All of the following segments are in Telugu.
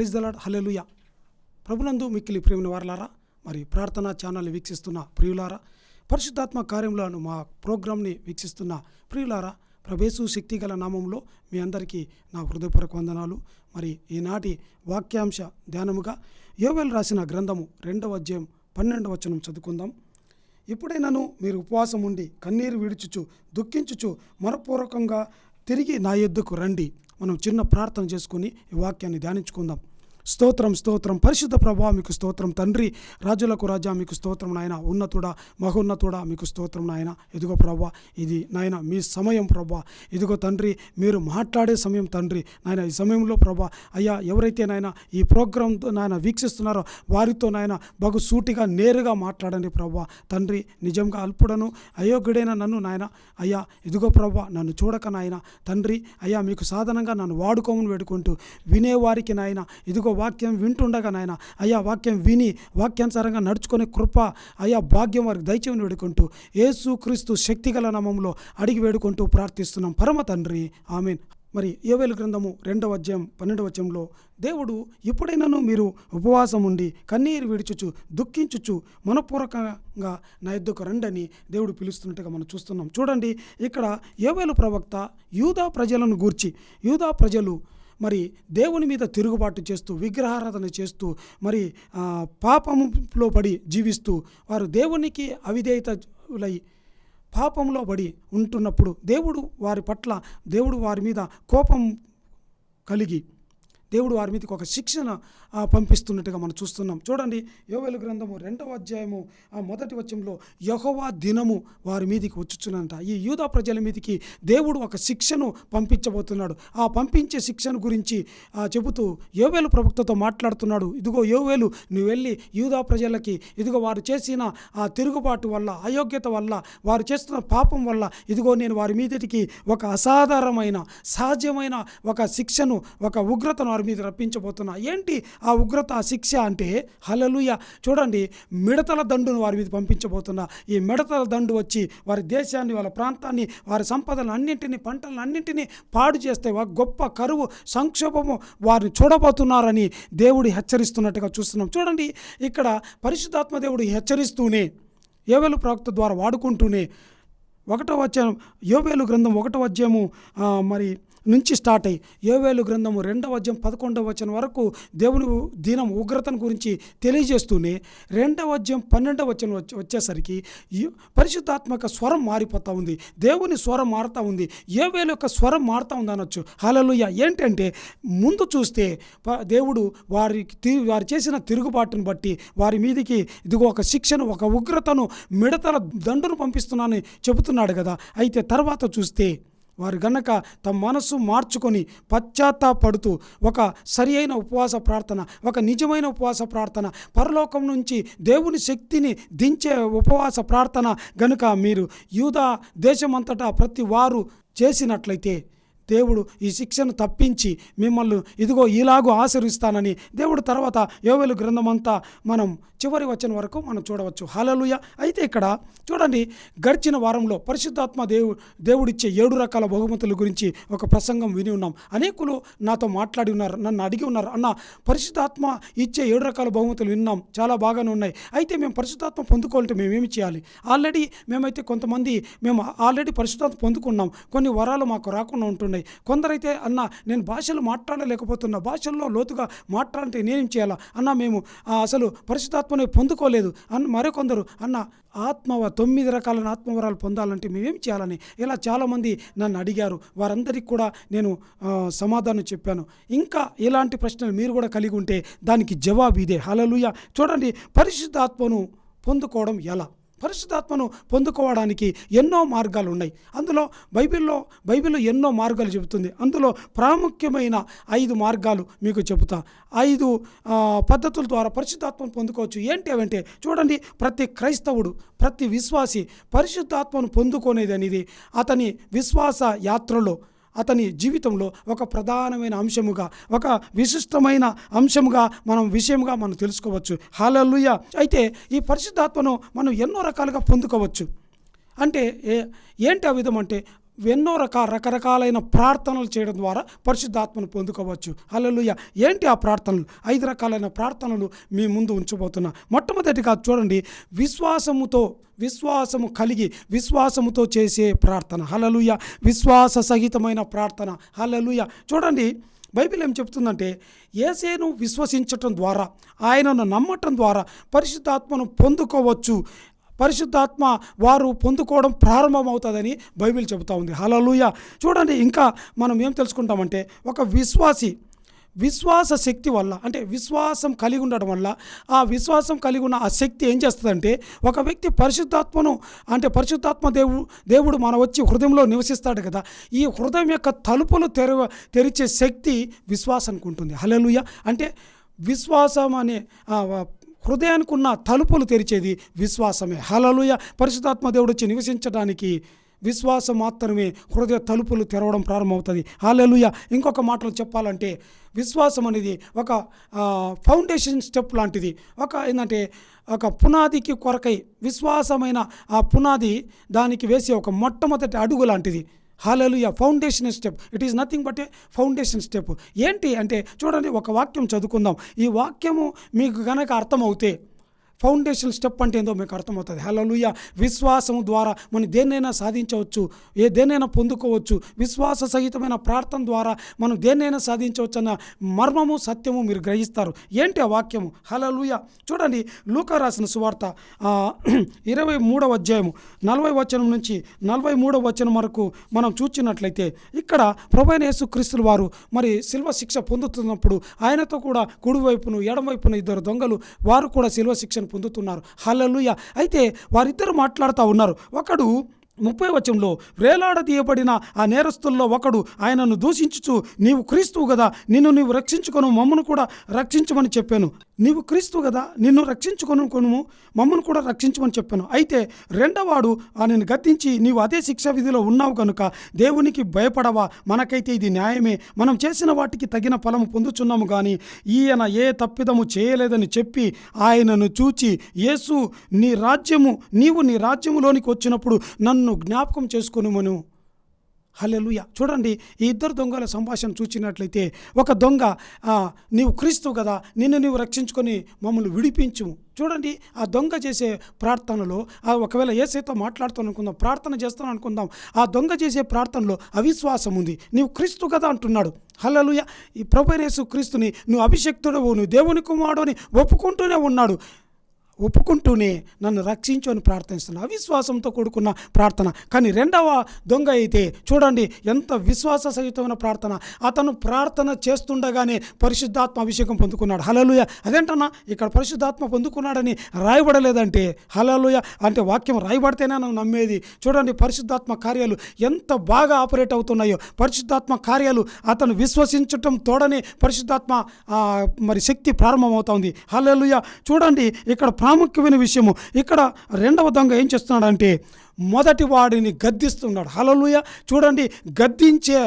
ప్రైజ్ దలాడ్ హలెలుయ ప్రభునందు మిక్కిలి ప్రేమిన వారలారా మరి ప్రార్థనా ఛానల్ వీక్షిస్తున్న ప్రియులారా పరిశుద్ధాత్మ కార్యములను మా ప్రోగ్రాంని వీక్షిస్తున్న ప్రియులారా ప్రభేసు శక్తిగల నామంలో మీ అందరికీ నా హృదయపూర్వక వందనాలు. మరి ఈనాటి వాక్యాంశ ధ్యానముగా యోవేల్ రాసిన గ్రంథము రెండవ అధ్యాయం పన్నెండవ వచనం చదువుకుందాం. ఎప్పుడైనాను మీరు ఉపవాసం ఉండి కన్నీరు విడుచుచు దుఃఖించుచు మనపూర్వకంగా తిరిగి నా ఎద్దుకు రండి. మనం చిన్న ప్రార్థన చేసుకుని ఈ వాక్యాన్ని ధ్యానించుకుందాం. స్తోత్రం స్తోత్రం. పరిశుద్ధ ప్రభా మీకు స్తోత్రం. తండ్రి రాజులకు రాజా మీకు స్తోత్రం నాయన. ఉన్నతుడా మహోన్నతుడా మీకు స్తోత్రం నాయన. ఇదిగో ప్రభా ఇది నాయన మీ సమయం ప్రభా. ఇదిగో తండ్రి మీరు మాట్లాడే సమయం తండ్రి. నాయన ఈ సమయంలో ప్రభా అయ్యా ఎవరైతే నాయన ఈ ప్రోగ్రామ్ నాయన వీక్షిస్తున్నారో వారితో నాయన బగు సూటిగా నేరుగా మాట్లాడండి ప్రభా. తండ్రి నిజంగా అల్పుడను అయోగ్యుడైన నన్ను నాయన అయ్యా ఇదిగో ప్రభా నన్ను చూడక నాయన. తండ్రి అయ్యా మీకు సాధనంగా నన్ను వాడుకోమని వేడుకుంటూ వినేవారికి నాయన ఇదిగో వాక్యం వింటుండగా నాయన అయ్యా వాక్యం విని వాక్యానుసారంగా నడుచుకునే కృప అయ్యా భాగ్యం వారికి దయచేయని వేడుకుంటూ యేసు క్రీస్తు శక్తిగల నామంలో అడిగి వేడుకుంటూ ప్రార్థిస్తున్నాం. పరమ తండ్రి ఆమెన్. మరి ఏవేలు గ్రంథము రెండవ అధ్యాయం పన్నెండవ అధ్యాయంలో దేవుడు ఎప్పుడైనాను మీరు ఉపవాసం ఉండి కన్నీరు విడుచుచు దుఃఖించుచు మనపూర్వకంగా నా ఎద్దుకు రండని దేవుడు పిలుస్తున్నట్టుగా మనం చూస్తున్నాం. చూడండి ఇక్కడ ఏవేలు ప్రవక్త యూదా ప్రజలను గూర్చి యూదా ప్రజలు మరి దేవుని మీద తిరుగుబాటు చేస్తూ విగ్రహారాధన చేస్తూ మరి పాపములో పడి జీవిస్తూ వారు దేవునికి అవిధేయతలై పాపంలో పడి ఉంటున్నప్పుడు దేవుడు వారి పట్ల దేవుడు వారి మీద కోపం కలిగి దేవుడు వారి మీదకి ఒక శిక్షణ పంపిస్తున్నట్టుగా మనం చూస్తున్నాం. చూడండి యోవేలు గ్రంథము రెండవ అధ్యాయము ఆ మొదటి వచ్చంలో యహోవా దినము వారి మీదికి వచ్చుచున్నంట ఈ యూదా ప్రజల మీదికి దేవుడు ఒక శిక్షను పంపించబోతున్నాడు. ఆ పంపించే శిక్షణ గురించి ఆ, చెబుతూ యోవేలు ప్రవక్తతో మాట్లాడుతున్నాడు. ఇదిగో యోవేలు నువ్వు వెళ్ళి యూదా ప్రజలకి ఇదిగో వారు చేసిన ఆ తిరుగుబాటు వల్ల అయోగ్యత వల్ల వారు చేస్తున్న పాపం వల్ల ఇదిగో నేను వారి మీదటికి ఒక అసాధారణమైన సహజమైన ఒక శిక్షను ఒక ఉగ్రతను వారి మీద రప్పించబోతున్నా. ఏంటి ఆ ఉగ్రత ఆ శిక్ష అంటే హలలుయ చూడండి మిడతల దండును వారి మీద పంపించబోతున్నా. ఈ మిడతల దండు వచ్చి వారి దేశాన్ని వాళ్ళ ప్రాంతాన్ని వారి సంపదలను అన్నింటినీ పంటలను అన్నింటినీ పాడు చేస్తే ఒక గొప్ప కరువు సంక్షోభము వారిని చూడబోతున్నారని దేవుడు హెచ్చరిస్తున్నట్టుగా చూస్తున్నాం. చూడండి ఇక్కడ పరిశుద్ధాత్మ దేవుడు హెచ్చరిస్తూనే ఏవెలు ప్రవక్త ద్వారా వాడుకుంటూనే ఒకటో అధ్యాయం యోవేలు గ్రంథం ఒకటో అధ్యాయము మరి నుంచి స్టార్ట్ అయ్యి యోవేలు గ్రంథము రెండవ అధ్యాయం పదకొండవ వచనం వరకు దేవుని దినం ఉగ్రతను గురించి తెలియజేస్తూనే రెండవ అధ్యాయం పన్నెండవ వచనం వచ్చేసరికి పరిశుద్ధాత్మక స్వరం మారిపోతూ ఉంది. దేవుని స్వరం మారుతూ ఉంది. యోవేలు యొక్క స్వరం మారుతూ ఉంది అనొచ్చు. హలలుయ ఏంటంటే ముందు చూస్తే దేవుడు వారికి వారు చేసిన తిరుగుబాటును బట్టి వారి మీదికి ఇదిగో ఒక శిక్షను ఒక ఉగ్రతను మిడతల దండును పంపిస్తున్నానని చెబుతున్నాడు కదా. అయితే తర్వాత చూస్తే వారు గనక తమ మనస్సు మార్చుకొని పశ్చాత్తాపడుతూ ఒక సరి అయిన ఉపవాస ప్రార్థన ఒక నిజమైన ఉపవాస ప్రార్థన పరలోకం నుంచి దేవుని శక్తిని దించే ఉపవాస ప్రార్థన గనుక మీరు యూదా దేశమంతటా ప్రతి వారు చేసినట్లయితే దేవుడు ఈ శిక్షను తప్పించి మిమ్మల్ని ఇదిగో ఇలాగూ ఆశీర్విస్తానని దేవుడు తర్వాత యోవేలు గ్రంథమంతా మనం చివరి వచ్చిన వరకు మనం చూడవచ్చు. హాలలుయ అయితే ఇక్కడ చూడండి గడిచిన వారంలో పరిశుద్ధాత్మ దేవు దేవుడిచ్చే ఏడు రకాల బహుమతుల గురించి ఒక ప్రసంగం విని ఉన్నాం. అనేకులు నాతో మాట్లాడి ఉన్నారు నన్ను అడిగి ఉన్నారు అన్న పరిశుద్ధాత్మ ఇచ్చే ఏడు రకాల బహుమతులు విన్నాం చాలా బాగానే ఉన్నాయి. అయితే మేము పరిశుద్ధాత్మ పొందుకోవాలంటే మేము చేయాలి? ఆల్రెడీ మేమైతే కొంతమంది మేము ఆల్రెడీ పరిశుద్ధాత్మ పొందుకున్నాం. కొన్ని వరాలు మాకు రాకుండా ఉంటున్నాయి. కొందరైతే అన్న నేను భాషలు మాట్లాడలేకపోతున్నా. భాషల్లో లోతుగా మాట్లాడితే నేనేం చేయాలా? అన్న మేము అసలు పరిశుద్ధాత్మ పరిశుద్ధాత్మని పొందుకోలేదు. అన్న మరికొందరు అన్న ఆత్మ తొమ్మిది రకాలైన ఆత్మవరాలు పొందాలంటే మేమేం చేయాలని? ఇలా చాలామంది నన్ను అడిగారు. వారందరికీ కూడా నేను సమాధానం చెప్పాను. ఇంకా ఇలాంటి ప్రశ్నలు మీరు కూడా కలిగి ఉంటే దానికి జవాబు ఇదే. హలలుయ చూడండి పరిశుద్ధాత్మను పొందుకోవడం ఎలా? పరిశుద్ధాత్మను పొందుకోవడానికి ఎన్నో మార్గాలు ఉన్నాయి అందులో బైబిల్లో బైబిల్లో ఎన్నో మార్గాలు చెబుతుంది. అందులో ప్రాముఖ్యమైన ఐదు మార్గాలు మీకు చెబుతా. ఐదు పద్ధతుల ద్వారా పరిశుద్ధాత్మను పొందుకోవచ్చు. ఏంటి అవంటే చూడండి ప్రతి క్రైస్తవుడు ప్రతి విశ్వాసి పరిశుద్ధాత్మను పొందుకునేది అనేది అతని విశ్వాస యాత్రలో అతని జీవితంలో ఒక ప్రధానమైన అంశముగా ఒక విశిష్టమైన అంశముగా మనం విషయంగా మనం తెలుసుకోవచ్చు. హాలలుయ అయితే ఈ పరిశుద్ధాత్మను మనం ఎన్నో రకాలుగా పొందుకోవచ్చు. అంటే ఏ ఏంటి ఆ విధం అంటే ఎన్నో రకాల రకరకాలైన ప్రార్థనలు చేయడం ద్వారా పరిశుద్ధాత్మను పొందుకోవచ్చు. అల్లలుయ్య ఏంటి ఆ ప్రార్థనలు? ఐదు రకాలైన ప్రార్థనలు మీ ముందు ఉంచబోతున్నా. మొట్టమొదటిగా చూడండి విశ్వాసముతో విశ్వాసము కలిగి విశ్వాసముతో చేసే ప్రార్థన. హలలుయ విశ్వాస సహితమైన ప్రార్థన. హలలుయ చూడండి బైబిల్ ఏం చెప్తుందంటే ఏసేను విశ్వసించటం ద్వారా ఆయనను నమ్మటం ద్వారా పరిశుద్ధాత్మను పొందుకోవచ్చు. పరిశుద్ధాత్మ వారు పొందుకోవడం ప్రారంభమవుతుందని బైబిల్ చెబుతా ఉంది. హలలుయ చూడండి ఇంకా మనం ఏం తెలుసుకుంటామంటే ఒక విశ్వాసి విశ్వాస శక్తి వల్ల అంటే విశ్వాసం కలిగి ఉండడం వల్ల ఆ విశ్వాసం కలిగి ఉన్న ఆ శక్తి ఏం చేస్తుందంటే ఒక వ్యక్తి పరిశుద్ధాత్మను అంటే పరిశుద్ధాత్మ దేవుడు దేవుడు మన వచ్చి హృదయంలో నివసిస్తాడు కదా ఈ హృదయం యొక్క తలుపులు తెర తెరిచే శక్తి విశ్వాసానికి ఉంటుంది. హలలుయ అంటే విశ్వాసం అనే హృదయానికి ఉన్న తలుపులు తెరిచేది విశ్వాసమే. హలలుయ పరిశుద్ధాత్మ దేవుడు వచ్చి నివసించడానికి విశ్వాసం మాత్రమే హృదయ తలుపులు తెరవడం ప్రారంభమవుతుంది. హాలెలుయ ఇంకొక మాటలు చెప్పాలంటే విశ్వాసం అనేది ఒక ఫౌండేషన్ స్టెప్ లాంటిది. ఒక ఏంటంటే ఒక పునాదికి కొరకై విశ్వాసమైన ఆ పునాది దానికి వేసే ఒక మొట్టమొదటి అడుగు లాంటిది. Hallelujah foundation step it is nothing but a foundation step ఏంటి అంటే చూడండి ఒక వాక్యం చదువుకుందాం. ఈ వాక్యము మీకు కనుక అర్థమవుతే ఫౌండేషన్ స్టెప్ అంటే ఏందో మీకు అర్థమవుతుంది. హలోలుయ విశ్వాసం ద్వారా మనం దేన్నైనా సాధించవచ్చు ఏ దేన్నైనా పొందుకోవచ్చు విశ్వాస సహితమైన ప్రార్థన ద్వారా మనం దేన్నైనా సాధించవచ్చు అన్న మర్మము సత్యము మీరు గ్రహిస్తారు. ఏంటి ఆ వాక్యము? హలలుయ చూడండి లూక రాసిన సువార్త ఇరవై మూడవ అధ్యాయము నలభై వచనం నుంచి నలభై మూడవ వచనం వరకు మనం చూచినట్లయితే ఇక్కడ ప్రభైన యేసుక్రీస్తుల వారు మరి శిల్వ శిక్ష పొందుతున్నప్పుడు ఆయనతో కూడా కుడివైపును ఎడమవైపున ఇద్దరు దొంగలు వారు కూడా శిల్వ శిక్షను పొందుతున్నారు. హలలుయ అయితే వారిద్దరు మాట్లాడుతూ ఉన్నారు. ఒకడు ముప్పై వచనంలో వేలాడదీయబడిన ఆ నేరస్తుల్లో ఒకడు ఆయనను దూషించుచు నీవు క్రీస్తువు కదా నిన్ను నీవు రక్షించుకొను మమ్మను కూడా రక్షించమని చెప్పాను. నీవు క్రీస్తు కదా నిన్ను రక్షించుకొను కొనుము మమ్మను కూడా రక్షించమని చెప్పాను. అయితే రెండవాడు ఆయనను గద్దించి నీవు అదే శిక్షా విధిలో ఉన్నావు కనుక దేవునికి భయపడవా? మనకైతే ఇది న్యాయమే. మనం చేసిన వాటికి తగిన ఫలము పొందుచున్నాము కానీ ఈయన ఏ తప్పిదము చేయలేదని చెప్పి ఆయనను చూచి యేసు నీ రాజ్యము నీవు నీ రాజ్యములోనికి వచ్చినప్పుడు నన్ను జ్ఞాపకం చేసుకునుమను. హలెలుయ చూడండి ఈ ఇద్దరు దొంగల సంభాషణ చూచినట్లయితే ఒక దొంగ నీవు క్రీస్తు కదా నిన్ను నీవు రక్షించుకొని మమ్మల్ని విడిపించు చూడండి ఆ దొంగ చేసే ప్రార్థనలో ఆ ఒకవేళ ఏసైతో మాట్లాడుతాను అనుకుందాం ప్రార్థన చేస్తాను అనుకుందాం ఆ దొంగ చేసే ప్రార్థనలో అవిశ్వాసం ఉంది నీవు క్రీస్తు కదా అంటున్నాడు. హలలుయ ఈ ప్రభునేసు క్రీస్తుని నువ్వు అభిషక్తుడవు నువ్వు దేవుని కుమారుడు అని ఒప్పుకుంటూనే ఉన్నాడు. ఒప్పుకుంటూనే నన్ను రక్షించు అని ప్రార్థిస్తున్నాను అవిశ్వాసంతో కూడుకున్న ప్రార్థన. కానీ రెండవ దొంగ అయితే చూడండి ఎంత విశ్వాస సహితమైన ప్రార్థన. అతను ప్రార్థన చేస్తుండగానే పరిశుద్ధాత్మ అభిషేకం పొందుకున్నాడు. హలలుయ అదేంటన్నా? ఇక్కడ పరిశుద్ధాత్మ పొందుకున్నాడని రాయబడలేదంటే. హలలుయ అంటే వాక్యం రాయబడితేనే నువ్వు నమ్మేది. చూడండి పరిశుద్ధాత్మ కార్యాలు ఎంత బాగా ఆపరేట్ అవుతున్నాయో. పరిశుద్ధాత్మ కార్యాలు అతను విశ్వసించటం తోడనే పరిశుద్ధాత్మ మరి శక్తి ప్రారంభమవుతోంది. హలలుయ చూడండి ఇక్కడ ప్రాముఖ్యమైన విషయము. ఇక్కడ రెండవ దొంగ ఏం చేస్తున్నాడంటే మొదటి వాడిని గద్దిస్తున్నాడు. హలలుయ చూడండి గద్దించే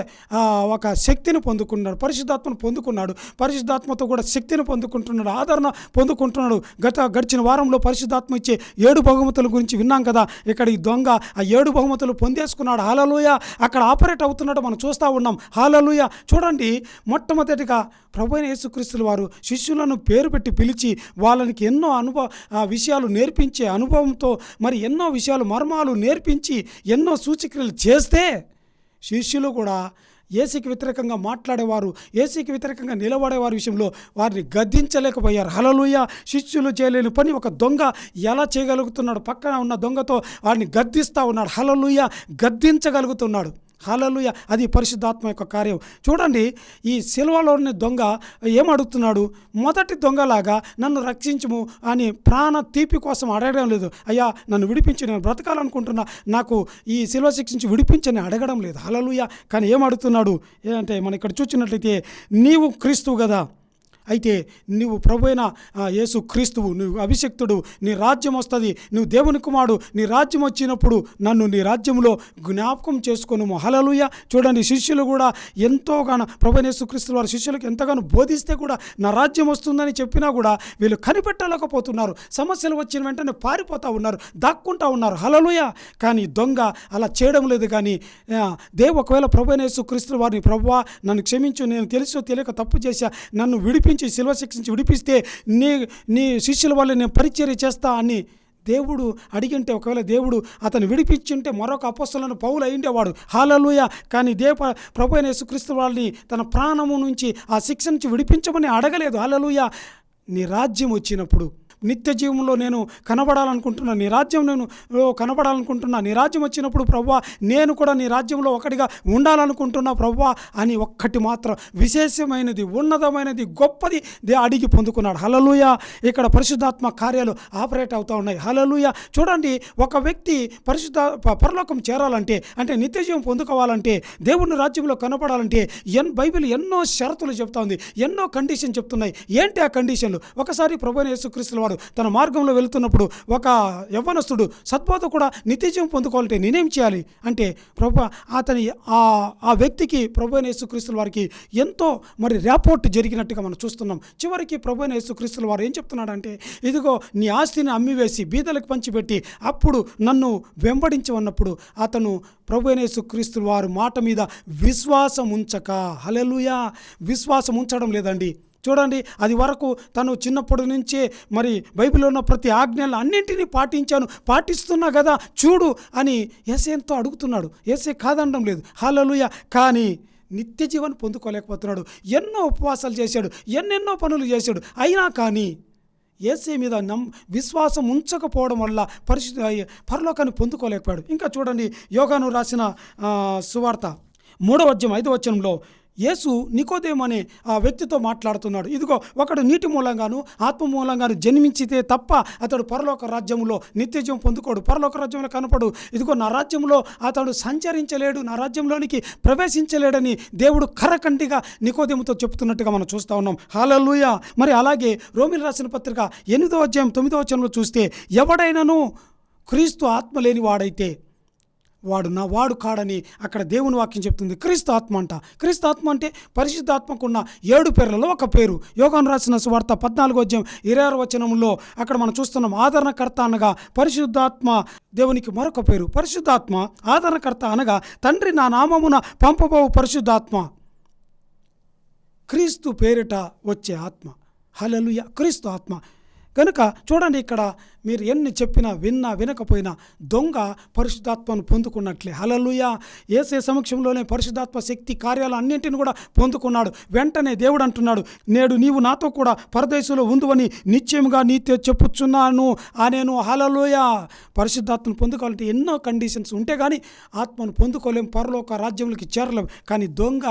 ఒక శక్తిని పొందుకున్నాడు. పరిశుద్ధాత్మను పొందుకున్నాడు. పరిశుద్ధాత్మతో కూడా శక్తిని పొందుకుంటున్నాడు. ఆదరణ పొందుకుంటున్నాడు. గత గడిచిన వారంలో పరిశుద్ధాత్మ ఇచ్చే ఏడు బహుమతుల గురించి విన్నాం కదా. ఇక్కడ ఈ దొంగ ఆ ఏడు బహుమతులు పొందేసుకున్నాడు. హాలలుయ అక్కడ ఆపరేట్ అవుతున్నాడు. మనం చూస్తూ ఉన్నాం. హాలలుయ చూడండి మొట్టమొదటిగా ప్రభు యేసుక్రీస్తులు వారు శిష్యులను పేరు పెట్టి పిలిచి వాళ్ళకి ఎన్నో అనుభవ విషయాలు నేర్పించే అనుభవంతో మరి ఎన్నో విషయాలు మర్మాలు నేర్పించి ఎన్నో సూచక్రియలు చేస్తే శిష్యులు కూడా ఏసీకి వ్యతిరేకంగా మాట్లాడేవారు ఏసీకి వ్యతిరేకంగా నిలబడేవారి విషయంలో వారిని గద్దించలేకపోయారు. హలలుయ శిష్యులు చేయలేని పని ఒక దొంగ ఎలా చేయగలుగుతున్నాడు? పక్కన ఉన్న దొంగతో వారిని గద్దిస్తూ ఉన్నాడు. హలలుయ గద్దించగలుగుతున్నాడు. హాలలుయ. అది పరిశుద్ధాత్మ యొక్క కార్యం. చూడండి ఈ సిల్వలోని దొంగ ఏమడుగుతున్నాడు? మొదటి దొంగలాగా నన్ను రక్షించుము అని ప్రాణ తీపి కోసం అడగడం లేదు. అయ్యా నన్ను విడిపించి నేను బ్రతకాలనుకుంటున్నా. నాకు ఈ సిల్వ శిక్షించి విడిపించని అడగడం లేదు. హలలుయ. కానీ ఏమడుగుతున్నాడు? ఏంటంటే మనం ఇక్కడ చూసినట్లయితే నీవు క్రీస్తువు కదా. అయితే నువ్వు ప్రభు అయిన యేసు క్రీస్తువు నువ్వు అభిషక్తుడు నీ రాజ్యం వస్తుంది నువ్వు దేవుని కుమారుడు నీ రాజ్యం వచ్చినప్పుడు నన్ను నీ రాజ్యంలో జ్ఞాపకం చేసుకుని హలలుయ చూడండి శిష్యులు కూడా ఎంతోగానో ప్రభు అయిన యేసు క్రీస్తు వారి శిష్యులకు ఎంతగానో బోధిస్తే కూడా నా రాజ్యం వస్తుందని చెప్పినా కూడా వీళ్ళు కనిపెట్టలేకపోతున్నారు. సమస్యలు వచ్చిన వెంటనే పారిపోతూ ఉన్నారు దాక్కుంటా ఉన్నారు. హలలుయ కానీ దొంగ అలా చేయడం లేదు కానీ దేవు ఒకవేళ ప్రభు అయిన యేసు క్రీస్తు వారిని ప్రభు నన్ను క్షమించు నేను తెలుసు తెలియక తప్పు చేశా నన్ను విడిపి విడిపించి శిల్వ శిక్షించి విడిపిస్తే నీ నీ శిష్యుల వల్ల నేను పరిచర్య చేస్తా అని దేవుడు అడిగింటే ఒకవేళ దేవుడు అతను విడిపించుంటే మరొక అపస్సులను పౌలు అయిండేవాడు హాలలుయ. కానీ దేవ ప్రభు అయిన యేసుక్రీస్తు వాళ్ళని తన ప్రాణము నుంచి ఆ శిక్ష నుంచి విడిపించమని అడగలేదు. హాలలుయ. నీ రాజ్యం వచ్చినప్పుడు నిత్య జీవంలో నేను కనబడాలనుకుంటున్నా నీ రాజ్యం నేను కనబడాలనుకుంటున్నా నీ రాజ్యం వచ్చినప్పుడు ప్రవ్వా నేను కూడా నీ రాజ్యంలో ఒకటిగా ఉండాలనుకుంటున్నా ప్రవ్వా అని ఒక్కటి మాత్రం విశేషమైనది ఉన్నతమైనది గొప్పది దే అడిగి పొందుకున్నాడు. హలలుయ ఇక్కడ పరిశుద్ధాత్మ కార్యాలు ఆపరేట్ అవుతూ ఉన్నాయి. హలలుయ చూడండి ఒక వ్యక్తి పరిశుద్ధ పరలోకం చేరాలంటే అంటే నిత్యజీవం పొందుకోవాలంటే దేవుని రాజ్యంలో కనపడాలంటే ఎన్ బైబిల్ ఎన్నో షరతులు చెప్తా ఉంది ఎన్నో కండిషన్ చెప్తున్నాయి. ఏంటి ఆ కండిషన్లు? ఒకసారి ప్రభు యేసుక్రీస్తుల వారు తన మార్గంలో వెళుతున్నప్పుడు ఒక యవ్వనస్తుడు సద్బోధ కూడా నిత్యజీవం పొందుకోవాలంటే నేనేం చేయాలి? అంటే ప్రభు అతని ఆ ఆ వ్యక్తికి ప్రభు యేసుక్రీస్తుల వారికి ఎంతో మరి ర్యాపోర్ట్ జరిగినట్టుగా మనం చూస్తున్నాం. చివరికి ప్రభు యేసుక్రీస్తుల వారు ఏం చెప్తున్నాడంటే ఇదిగో నీ ఆస్తిని అమ్మివేసి బీదలకు పంచిపెట్టి అప్పుడు నన్ను వెంబడించమన్నప్పుడు అతను ప్రభు యేసుక్రీస్తుల వారు మాట మీద విశ్వాసం ఉంచక హలెలుయా విశ్వాసం ఉంచడం లేదండి. చూడండి అది వరకు తను చిన్నప్పటి నుంచే మరి బైబిల్లో ఉన్న ప్రతి ఆజ్ఞలు అన్నింటినీ పాటించాను పాటిస్తున్నా కదా చూడు అని ఎస్ఏతో అడుగుతున్నాడు. ఎస్ఏ కాదనడం లేదు. హాలలుయ కానీ నిత్య జీవన్ పొందుకోలేకపోతున్నాడు. ఎన్నో ఉపవాసాలు చేశాడు ఎన్నెన్నో పనులు చేశాడు. అయినా కానీ ఏసే మీద నమ్ విశ్వాసం ఉంచకపోవడం వల్ల పరిశుద్ధ పరలోకాన్ని పొందుకోలేకపోయాడు. ఇంకా చూడండి యోగాను రాసిన సువార్త మూడవ అధ్యాయం ఐదవ వచనంలో యేసు నికోదేం అనే ఆ వ్యక్తితో మాట్లాడుతున్నాడు. ఇదిగో ఒకడు నీటి మూలంగాను ఆత్మ మూలంగాను జన్మించితే తప్ప అతడు పరలోక రాజ్యంలో నిత్యజం పొందుకోడు. పరలోక రాజ్యంలో కనపడు. ఇదిగో నా రాజ్యంలో అతడు సంచరించలేడు నా రాజ్యంలోనికి ప్రవేశించలేడని దేవుడు కరకంటిగా నికోదేముతో చెప్తున్నట్టుగా మనం చూస్తూ ఉన్నాం. హాలూయ మరి అలాగే రోమిల్ రాసిన పత్రిక ఎనిమిదో అధ్యాయం తొమ్మిదో వచనంలో చూస్తే ఎవడైనాను క్రీస్తు ఆత్మ లేని వాడైతే వాడు నా వాడు కాడని అక్కడ దేవుని వాక్యం చెప్తుంది. క్రీస్తు ఆత్మ అంట. క్రీస్తు ఆత్మ అంటే పరిశుద్ధాత్మకున్న ఏడు పేర్లలో ఒక పేరు. యోగాను రాసిన సువార్త పద్నాలుగో అధ్యాయం ఇరవై ఆరు వచనంలో అక్కడ మనం చూస్తున్నాం ఆదరణకర్త అనగా పరిశుద్ధాత్మ దేవునికి మరొక పేరు. పరిశుద్ధాత్మ ఆదరణకర్త అనగా తండ్రి నా నామమున పంపబోవు పరిశుద్ధాత్మ. క్రీస్తు పేరిట వచ్చే ఆత్మ. హలలుయ క్రీస్తు ఆత్మ. కనుక చూడండి ఇక్కడ మీరు ఎన్ని చెప్పినా విన్నా వినకపోయినా దొంగ పరిశుద్ధాత్మను పొందుకున్నట్లే. హలలుయ ఏసే సమక్షంలోనే పరిశుద్ధాత్మ శక్తి కార్యాలు అన్నింటిని కూడా పొందుకున్నాడు. వెంటనే దేవుడు అంటున్నాడు నేడు నీవు నాతో కూడా పరదేశంలో ఉందువని నిశ్చయంగా నీతో చెప్పుచున్నాను. ఆ నేను హలలుయ పరిశుద్ధాత్మను పొందుకోవాలంటే ఎన్నో కండిషన్స్ ఉంటే కానీ ఆత్మను పొందుకోలేం పరలోక రాజ్యంలోకి చేరలేం. కానీ దొంగ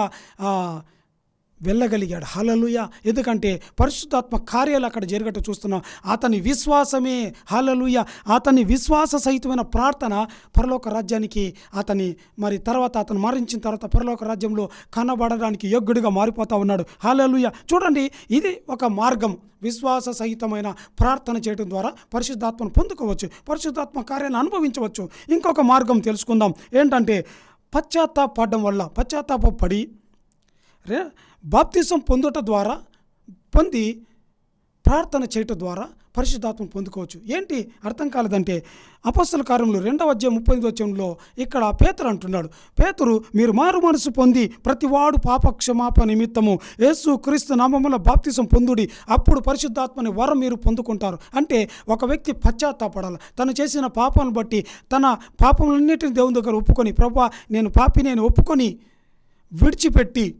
వెళ్ళగలిగాడు. హలలుయ ఎందుకంటే పరిశుద్ధాత్మ కార్యాలు అక్కడ జరిగట్టు చూస్తున్నాం. అతని విశ్వాసమే హలలుయ అతని విశ్వాస సహితమైన ప్రార్థన పరలోక రాజ్యానికి అతని మరి తర్వాత అతను మరణించిన తర్వాత పరలోక రాజ్యంలో కనబడడానికి యోగ్యుడిగా మారిపోతా ఉన్నాడు. హలలుయ చూడండి ఇది ఒక మార్గం. విశ్వాస సహితమైన ప్రార్థన చేయడం ద్వారా పరిశుద్ధాత్మను పొందుకోవచ్చు పరిశుద్ధాత్మ కార్యాన్ని అనుభవించవచ్చు. ఇంకొక మార్గం తెలుసుకుందాం. ఏంటంటే పశ్చాత్తాపడడం వల్ల పశ్చాత్తాపడి రే బాప్తిసం పొందుట ద్వారా పొంది ప్రార్థన చేయటం ద్వారా పరిశుద్ధాత్మను పొందుకోవచ్చు. ఏంటి అర్థం కాలేదంటే అపస్సుల కార్యంలో రెండవ అధ్యాయం ముప్పై ఐదు వచ్చంలో ఇక్కడ పేతురు అంటున్నాడు. పేతురు మీరు మారు మనసు పొంది ప్రతివాడు పాప క్షమాపణ నిమిత్తము యేసు క్రీస్తు నామముల బాప్తిసం పొందుడి అప్పుడు పరిశుద్ధాత్మని వరం మీరు పొందుకుంటారు. అంటే ఒక వ్యక్తి పశ్చాత్తాపడాలి. తను చేసిన పాపాలను బట్టి తన పాపములన్నిటిని దేవుని దగ్గర ఒప్పుకొని ప్రభా నేను పాపి నేను ఒప్పుకొని విడిచిపెట్టి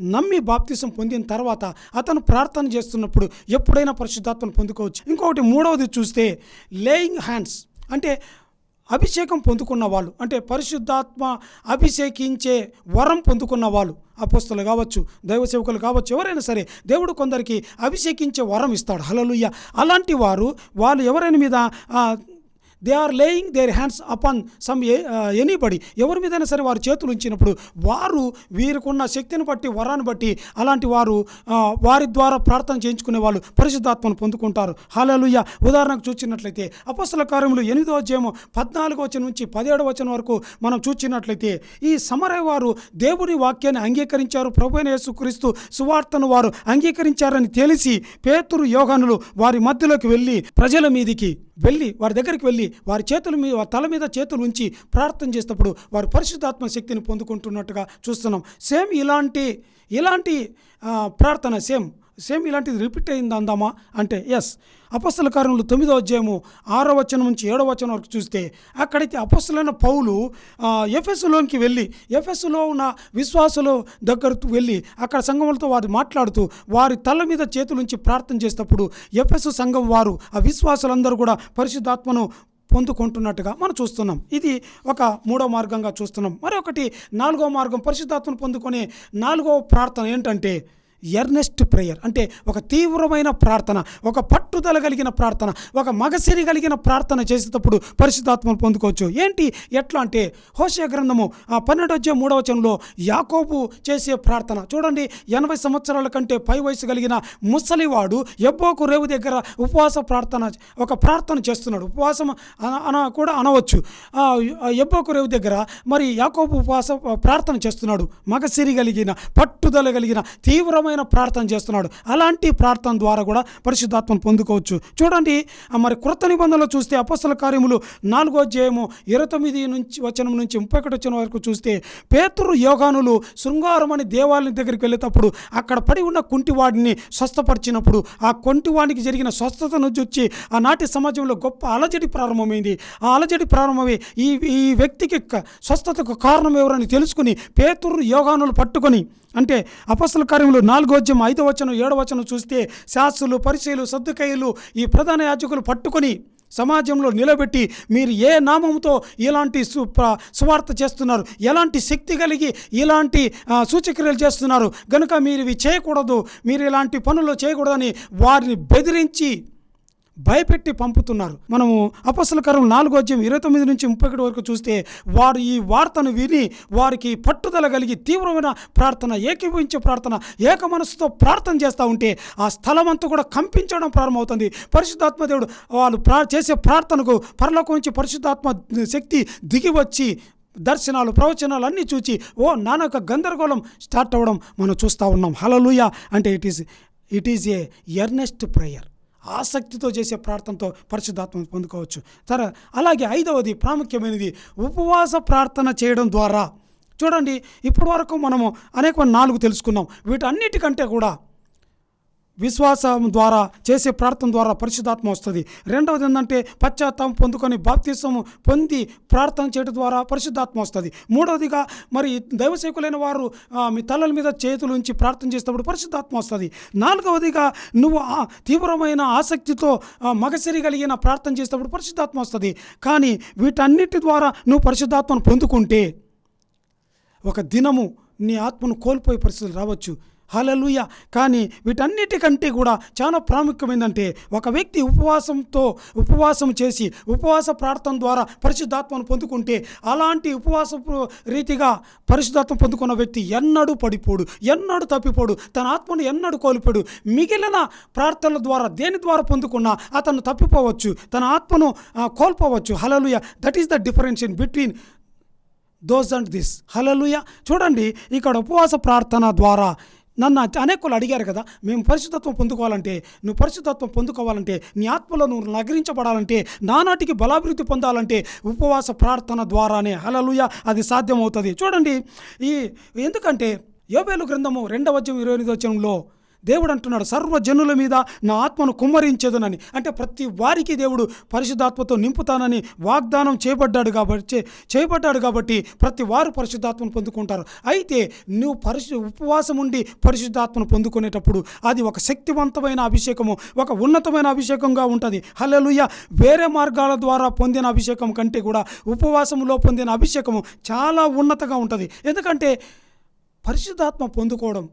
నమ్మి బాప్తిసం పొందిన తర్వాత అతను ప్రార్థన చేస్తున్నప్పుడు ఎప్పుడైనా పరిశుద్ధాత్మను పొందుకోవచ్చు. ఇంకొకటి మూడవది చూస్తే లేయింగ్ హ్యాండ్స్ అంటే అభిషేకం పొందుకున్న వాళ్ళు అంటే పరిశుద్ధాత్మ అభిషేకించే వరం పొందుకున్న వాళ్ళు అపోస్తులు కావచ్చు దైవ సేవకులు కావచ్చు ఎవరైనా సరే దేవుడు కొందరికి అభిషేకించే వరం ఇస్తాడు. హలలుయ్య అలాంటి వారు వాళ్ళు ఎవరైనా మీద they are laying their hands upon some anybody ఎవరి మీదైనా సరే వారు చేతులు ఉంచినప్పుడు వారు వీరికున్న శక్తిని బట్టి వరాన్ని బట్టి అలాంటి వారు వారి ద్వారా ప్రార్థన చేయించుకునే వాళ్ళు పరిశుద్ధాత్మను పొందుకుంటారు. హాలలుయ ఉదాహరణకు చూసినట్లయితే అపస్సుల కార్యములు ఎనిమిదో అధ్యాయము పద్నాలుగో వచ్చిన నుంచి పదిహేడవ వచ్చిన వరకు మనం చూచినట్లయితే ఈ సమరయ వారు దేవుని వాక్యాన్ని అంగీకరించారు. ప్రభుణ యేసుక్రీస్తు సువార్తను వారు అంగీకరించారని తెలిసి పేతురు యోగానులు వారి మధ్యలోకి వెళ్ళి ప్రజల మీదికి వెళ్ళి వారి దగ్గరికి వెళ్ళి వారి చేతుల మీద వారి తల మీద చేతులు ఉంచి ప్రార్థన చేసేటప్పుడు వారు పరిశుద్ధాత్మ శక్తిని పొందుకుంటున్నట్టుగా చూస్తున్నాం. సేమ్ ఇలాంటి ఇలాంటి ప్రార్థన సేమ్ సేమ్ ఇలాంటిది రిపీట్ అయింది అందామా? అంటే ఎస్ అపస్సుల కార్యములు తొమ్మిదో అధ్యాయము ఆరో వచనం నుంచి ఏడో వచనం వరకు చూస్తే అక్కడైతే అపస్సులైన పౌలు ఎఫ్ఎస్లోనికి వెళ్ళి ఎఫ్ఎస్లో ఉన్న విశ్వాసుల దగ్గరకు వెళ్ళి అక్కడ సంఘములతో వారు మాట్లాడుతూ వారి తల మీద చేతులుంచి ప్రార్థన చేసేటప్పుడు ఎఫ్ఎస్ సంఘం వారు ఆ విశ్వాసులందరూ కూడా పరిశుద్ధాత్మను పొందుకుంటున్నట్టుగా మనం చూస్తున్నాం. ఇది ఒక మూడో మార్గంగా చూస్తున్నాం. మరొకటి నాలుగో మార్గం పరిశుద్ధాత్మను పొందుకునే నాలుగో ప్రార్థన ఏంటంటే ఎర్నెస్ట్ ప్రేయర్. అంటే ఒక తీవ్రమైన ప్రార్థన ఒక పట్టుదల కలిగిన ప్రార్థన ఒక మగసిరి కలిగిన ప్రార్థన చేసేటప్పుడు పరిశుద్ధాత్మను పొందుకోవచ్చు. ఏంటి? ఎట్లా అంటే హోషయ గ్రంథము ఆ పన్నెండు మూడవచనంలో మూడవ యాకోబు చేసే ప్రార్థన. చూడండి ఎనభై సంవత్సరాల కంటే పై వయసు కలిగిన ముసలివాడు ఎబ్బోకు రేవు దగ్గర ఉపవాస ప్రార్థన ఒక ప్రార్థన చేస్తున్నాడు. ఉపవాసం అన- కూడా అనవచ్చు. ఎబ్బోకు రేవు దగ్గర మరి యాకోబు ఉపవాస ప్రార్థన చేస్తున్నాడు. మగసిరి కలిగిన పట్టుదల కలిగిన తీవ్రమైన ప్రార్థన చేస్తున్నాడు. అలాంటి ప్రార్థన ద్వారా కూడా పరిశుద్ధాత్మను పొందుకోవచ్చు. చూడండి మరి కృత నిబంధనలో చూస్తే అపస్సల కార్యములు నాలుగో అధ్యాయము ఇరవై తొమ్మిది నుంచి వచనం నుంచి ముప్పై ఒకటి వచ్చిన వరకు చూస్తే పేతురు యోగానులు శృంగారం అనే దేవాలయం దగ్గరికి వెళ్ళేటప్పుడు అక్కడ పడి ఉన్న కుంటివాడిని స్వస్థపరిచినప్పుడు ఆ కుంటివాడికి జరిగిన స్వస్థతను చూచి ఆనాటి సమాజంలో గొప్ప అలజడి ప్రారంభమైంది. ఆ అలజడి ప్రారంభమై ఈ ఈ వ్యక్తికి స్వస్థతకు కారణం ఎవరని తెలుసుకుని పేతురు యోగానులు పట్టుకొని అంటే అపస్సుల కార్యములు నాలుగో వచనం ఐదో వచనం ఏడో వచనం చూస్తే శాస్త్రులు పరిచయలు సర్దుకయ్యలు ఈ ప్రధాన యాజకులు పట్టుకొని సమాజంలో నిలబెట్టి మీరు ఏ నామంతో ఇలాంటి సు సువార్త చేస్తున్నారు? ఎలాంటి శక్తి కలిగి ఇలాంటి సూచక్రియలు చేస్తున్నారు? కనుక మీరు ఇవి చేయకూడదు. మీరు ఇలాంటి పనులు చేయకూడదని వారిని బెదిరించి భయపెట్టి పంపుతున్నారు. మనము అపస్సుల కరం నాలుగో అధ్యాయం ఇరవై తొమ్మిది నుంచి ముప్పై ఒకటి వరకు చూస్తే వారు ఈ వార్తను విని వారికి పట్టుదల కలిగి తీవ్రమైన ప్రార్థన ఏకీభవించే ప్రార్థన ఏక మనసుతో ప్రార్థన చేస్తూ ఉంటే ఆ స్థలం అంతా కూడా కంపించడం ప్రారంభమవుతుంది. పరిశుద్ధాత్మ దేవుడు వాళ్ళు ప్రా చేసే ప్రార్థనకు పరలోకం నుంచి పరిశుద్ధాత్మ శక్తి దిగి వచ్చి దర్శనాలు ప్రవచనాలు అన్నీ చూచి ఓ నానొక గందరగోళం స్టార్ట్ అవ్వడం మనం చూస్తూ ఉన్నాం. హలలుయ అంటే it is it is a earnest prayer. ఆసక్తితో చేసే ప్రార్థనతో పరిశుద్ధాత్మను పొందుకోవచ్చు. సరే అలాగే ఐదవది ప్రాముఖ్యమైనది ఉపవాస ప్రార్థన చేయడం ద్వారా. చూడండి ఇప్పటి వరకు మనము అనేక నాలుగు తెలుసుకున్నాం. వీటన్నిటికంటే కూడా విశ్వాసం ద్వారా చేసే ప్రార్థన ద్వారా పరిశుద్ధాత్మ వస్తుంది. రెండవది ఏంటంటే పశ్చాత్తాపం పొందుకొని బాప్తిసము పొంది ప్రార్థన చేయడం ద్వారా పరిశుద్ధాత్మ వస్తుంది. మూడవదిగా మరి దైవసేకులైన వారు మీ తలల మీద చేతులు ఉంచి ప్రార్థన చేసినప్పుడు పరిశుద్ధాత్మ వస్తుంది. నాలుగవదిగా నువ్వు తీవ్రమైన ఆసక్తితో మగసిరి కలిగిన ప్రార్థన చేసేటప్పుడు పరిశుద్ధాత్మ వస్తుంది. కానీ వీటన్నిటి ద్వారా నువ్వు పరిశుద్ధాత్మను పొందుకుంటే ఒక దినము నీ ఆత్మను కోల్పోయే పరిస్థితులు రావచ్చు. హలలుయ కానీ వీటన్నిటికంటే కూడా చాలా ప్రాముఖ్యమైందంటే ఒక వ్యక్తి ఉపవాసంతో ఉపవాసం చేసి ఉపవాస ప్రార్థన ద్వారా పరిశుద్ధాత్మను పొందుకుంటే అలాంటి ఉపవాస రీతిగా పరిశుద్ధాత్మ పొందుకున్న వ్యక్తి ఎన్నడూ పడిపోడు ఎన్నడూ తప్పిపోడు తన ఆత్మను ఎన్నడూ కోల్పోడు. మిగిలిన ప్రార్థనల ద్వారా దేని ద్వారా పొందుకున్నా అతను తప్పిపోవచ్చు తన ఆత్మను కోల్పోవచ్చు. Hallelujah that is the difference in between those and this. Hallelujah చూడండి ఇక్కడ ఉపవాస ప్రార్థన ద్వారా నన్ను అనేకులు అడిగారు కదా మేము పరిశుద్ధత్వం పొందుకోవాలంటే నువ్వు పరిశుద్ధత్వం పొందుకోవాలంటే నీ ఆత్మలో నువ్వు నగరించబడాలంటే నానాటికి బలాభివృద్ధి పొందాలంటే ఉపవాస ప్రార్థన ద్వారానే. హలలుయ అది సాధ్యమవుతుంది. చూడండి ఈ ఎందుకంటే యోబేలు గ్రంథము రెండవ ఇరవై ఎనిమిది వచ్చంలో దేవుడు అంటున్నాడు సర్వ జనుల మీద నా ఆత్మను కుమ్మరించేదనని. అంటే ప్రతి వారికి దేవుడు పరిశుద్ధాత్మతో నింపుతానని వాగ్దానం చేయబడ్డాడు కాబట్టి చే- చేయబడ్డాడు కాబట్టి ప్రతి వారు పరిశుద్ధాత్మను పొందుకుంటారు. అయితే నువ్వు పరిశు ఉపవాసం ఉండి పరిశుద్ధాత్మను పొందుకునేటప్పుడు అది ఒక శక్తివంతమైన అభిషేకము ఒక ఉన్నతమైన అభిషేకంగా ఉంటుంది. హలలుయ వేరే మార్గాల ద్వారా పొందిన అభిషేకం కంటే కూడా ఉపవాసములో పొందిన అభిషేకము చాలా ఉన్నతగా ఉంటుంది. ఎందుకంటే పరిశుద్ధాత్మ పొందుకోవడం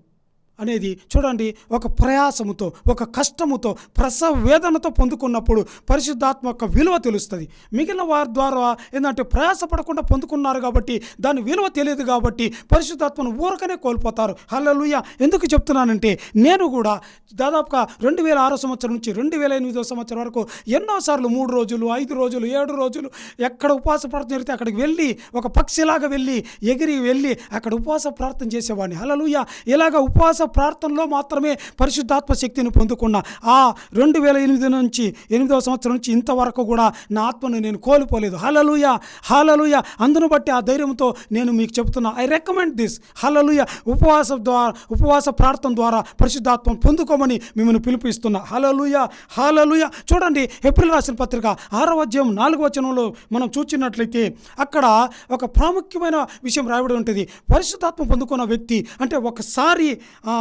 అనేది చూడండి ఒక ప్రయాసముతో ఒక కష్టముతో ప్రసవ వేదనతో పొందుకున్నప్పుడు పరిశుద్ధాత్మ యొక్క విలువ తెలుస్తుంది. మిగిలిన వారి ద్వారా ఏంటంటే ప్రయాసపడకుండా పొందుకున్నారు కాబట్టి దాని విలువ తెలియదు కాబట్టి పరిశుద్ధాత్మను ఊరకనే కోల్పోతారు. హల్లలుయ్య ఎందుకు చెప్తున్నానంటే నేను కూడా దాదాపుగా రెండు వేల ఆరో సంవత్సరం నుంచి రెండు వేల ఎనిమిదో సంవత్సరం వరకు ఎన్నోసార్లు మూడు రోజులు ఐదు రోజులు ఏడు రోజులు ఎక్కడ ఉపవాస ప్రార్థన జరిగితే అక్కడికి వెళ్ళి ఒక పక్షిలాగా వెళ్ళి ఎగిరి వెళ్ళి అక్కడ ఉపవాస ప్రార్థన చేసేవాడిని. హలలుయ్య ఇలాగ ఉపవాస ప్రార్థనలో మాత్రమే పరిశుద్ధాత్మ శక్తిని పొందుకున్న. ఆ రెండు వేల ఎనిమిది నుంచి ఎనిమిదవ సంవత్సరం నుంచి ఇంతవరకు కూడా నా ఆత్మను నేను కోల్పోలేదు. హలలుయ హలలుయ అందును బట్టి ఆ ధైర్యంతో నేను మీకు చెబుతున్నా ఐ రికమెండ్ దిస్ హలలుయ ఉపవాస ద్వారా ఉపవాస ప్రార్థన ద్వారా పరిశుద్ధాత్మ పొందుకోమని మిమ్మల్ని పిలిపిస్తున్నా. హలలుయ హలలుయ చూడండి ఏప్రిల్ రాసిన పత్రిక ఆరవ అధ్యాయం నాలుగవ వచనంలో మనం చూచినట్లయితే అక్కడ ఒక ప్రాముఖ్యమైన విషయం రాయబడి ఉంటుంది. పరిశుద్ధాత్మ పొందుకున్న వ్యక్తి అంటే ఒకసారి ఆ,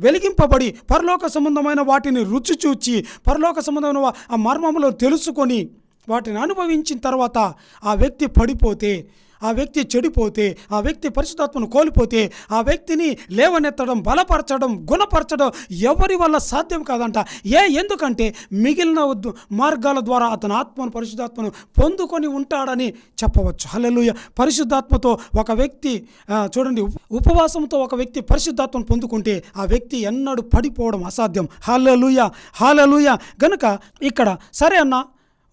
వెలిగింపబడి పరలోక సంబంధమైన వాటిని రుచి చూచి పరలోక సంబంధమైన ఆ మర్మములో తెలుసుకొని వాటిని అనుభవించిన తర్వాత ఆ వ్యక్తి పడిపోతే ఆ వ్యక్తి చెడిపోతే ఆ వ్యక్తి పరిశుద్ధాత్మను కోల్పోతే ఆ వ్యక్తిని లేవనెత్తడం బలపరచడం గుణపరచడం ఎవరి వల్ల సాధ్యం కాదంట. ఏ ఎందుకంటే మిగిలిన మార్గాల ద్వారా అతను ఆత్మను పరిశుద్ధాత్మను పొందుకొని ఉంటాడని చెప్పవచ్చు. హలలుయ పరిశుద్ధాత్మతో ఒక వ్యక్తి చూడండి ఉపవాసంతో ఒక వ్యక్తి పరిశుద్ధాత్మను పొందుకుంటే ఆ వ్యక్తి ఎన్నడూ పడిపోవడం అసాధ్యం. హల్లెలూయ. హాలలుయ గనుక ఇక్కడ సరే అన్న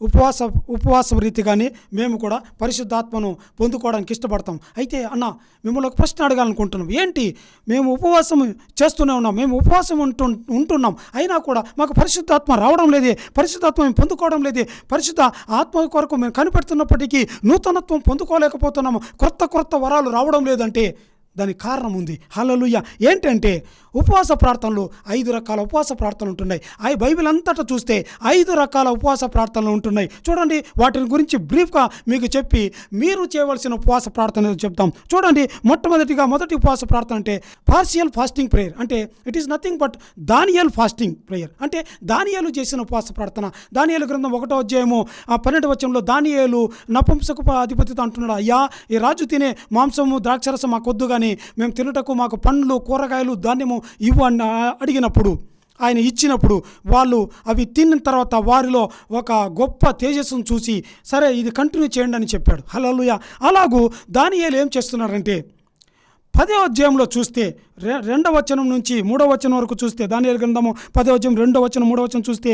ఉపవాస ఉపవాసం రీతిగానే మేము కూడా పరిశుద్ధాత్మను పొందుకోవడానికి ఇష్టపడతాం. అయితే అన్న మిమ్మల్ని ఒక ప్రశ్న అడగాలనుకుంటున్నాం. ఏంటి? మేము ఉపవాసం చేస్తూనే ఉన్నాం. మేము ఉపవాసం ఉంటు ఉంటున్నాం. అయినా కూడా మాకు పరిశుద్ధాత్మ రావడం లేదే. పరిశుద్ధాత్మ మేము పొందుకోవడం లేదే. పరిశుద్ధ ఆత్మ కొరకు మేము కనిపెడుతున్నప్పటికీ నూతనత్వం పొందుకోలేకపోతున్నాము. క్రొత్త క్రొత్త వరాలు రావడం లేదంటే దానికి కారణం ఉంది. హలలుయ్య ఏంటంటే ఉపవాస ప్రార్థనలు ఐదు రకాల ఉపవాస ప్రార్థనలు ఉంటున్నాయి. ఆ బైబిల్ అంతటా చూస్తే ఐదు రకాల ఉపవాస ప్రార్థనలు ఉంటున్నాయి. చూడండి వాటిని గురించి బ్రీఫ్గా మీకు చెప్పి మీరు చేయవలసిన ఉపవాస ప్రార్థన చెప్తాం. చూడండి మొట్టమొదటిగా మొదటి ఉపవాస ప్రార్థన అంటే పార్షియల్ ఫాస్టింగ్ ప్రేయర్. అంటే it is nothing but Daniel fasting prayer అంటే దానియాలు చేసిన ఉపవాస ప్రార్థన. దానియాలు గ్రంథం ఒకటో అధ్యాయము ఆ పన్నెండు వచ్చంలో దానియాలు నపంసకు అధిపతితో అంటున్నాడు అయ్యా ఈ రాజు తినే మాంసము ద్రాక్షరసం మాకొద్దు కానీ మేము తినుటకు మాకు పండ్లు కూరగాయలు ధాన్యము ఇవ్వు అని అడిగినప్పుడు ఆయన ఇచ్చినప్పుడు వాళ్ళు అవి తిన్న తర్వాత వారిలో ఒక గొప్ప తేజస్సును చూసి సరే ఇది కంటిన్యూ చేయండి అని చెప్పాడు. హల్లెలూయా. అలాగూ దానియేలు ఏం చేస్తున్నారంటే పదే అధ్యాయంలో చూస్తే రె రెండవ వచనం నుంచి మూడవ వచనం వరకు చూస్తే దానియేలు గ్రంథము పదే అధ్యాయం రెండవ వచనం మూడవ వచనం చూస్తే